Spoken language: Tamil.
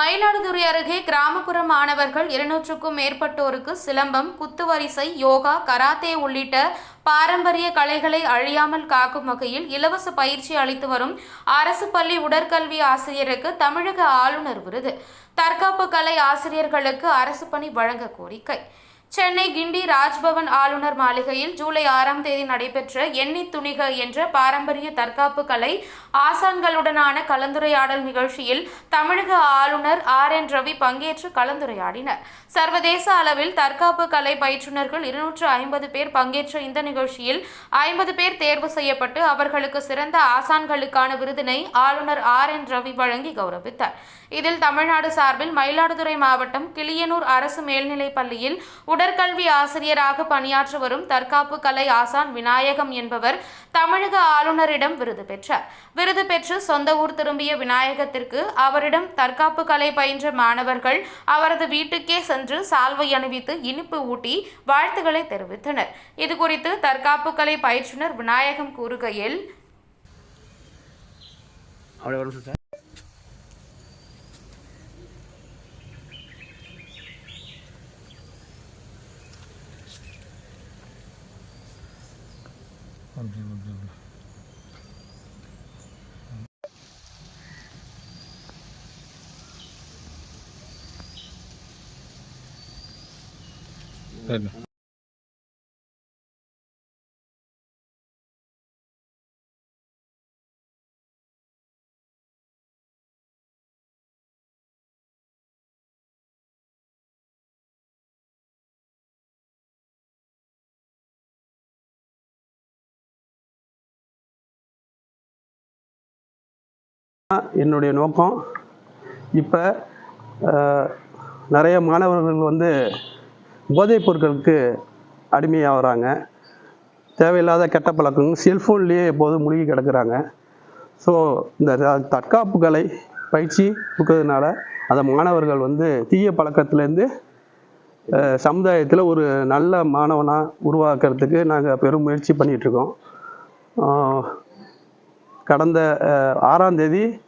மயிலாடுதுறை அருகே கிராமப்புற மாணவர்கள் இருநூற்றுக்கும் மேற்பட்டோருக்கு சிலம்பம் குத்துவரிசை யோகா கராத்தே உள்ளிட்ட பாரம்பரிய கலைகளை அழியாமல் காக்கும் வகையில் இலவச பயிற்சி அளித்து வரும் அரசு பள்ளி உடற்கல்வி ஆசிரியருக்கு தமிழக ஆளுநர் விருது. தற்காப்பு கலை ஆசிரியர்களுக்கு அரசு பணி வழங்க கோரிக்கை. சென்னை கிண்டி ராஜ்பவன் ஆளுநர் மாளிகையில் ஜூலை ஆறாம் தேதி நடைபெற்ற எண்ணி துணிக என்ற பாரம்பரிய தற்காப்பு கலை ஆசான்களுடனான கலந்துரையாடல் நிகழ்ச்சியில் தமிழக ஆளுநர் ஆர் என் ரவி பங்கேற்று கலந்துரையாடினர். சர்வதேச அளவில் தற்காப்பு கலை பயிற்றுநர்கள் இருநூற்று ஐம்பது பேர் பங்கேற்ற இந்த நிகழ்ச்சியில் ஐம்பது பேர் தேர்வு செய்யப்பட்டு அவர்களுக்கு சிறந்த ஆசான்களுக்கான விருதினை ஆளுநர் ஆர் என் ரவி வழங்கி கௌரவித்தார். இதில் தமிழ்நாடு சார்பில் மயிலாடுதுறை மாவட்டம் கிளியனூர் அரசு மேல்நிலைப் பள்ளியில் உடற்கல்வி ஆசிரியராக பணியாற்றி வரும் தற்காப்பு கலை ஆசான் விநாயகம் என்பவர் தமிழக ஆளுநரிடம் விருது பெற்றார். விருது பெற்று சொந்த ஊர் திரும்பிய விநாயகத்திற்கு அவரிடம் தற்காப்பு கலை பயின்ற மாணவர்கள் அவரது வீட்டுக்கே சென்று சால்வை அணிவித்து இனிப்பு ஊட்டி வாழ்த்துக்களை தெரிவித்தனர். இதுகுறித்து தற்காப்பு கலை பயிற்றுனர் விநாயகம் கூறுகையில் Dale. என்னுடைய நோக்கம். இப்போ நிறைய மாணவர்கள் வந்து போதைப் பொருட்களுக்கு அடிமையாகிறாங்க. தேவையில்லாத கெட்ட பழக்கங்கள் செல்ஃபோன்லேயே எப்போதும் மூழ்கி கிடக்குறாங்க. ஸோ இந்த தற்காப்புகளை தற்காப்பு கலை பயிற்சி கொடுக்கறதுனால அந்த மாணவர்கள் வந்து தீய பழக்கத்துலேருந்து சமுதாயத்தில் ஒரு நல்ல மாணவனாக உருவாக்குறதுக்கு நாங்கள் பெரும் முயற்சி பண்ணிகிட்ருக்கோம் கடந்த ஆறாம் தேதி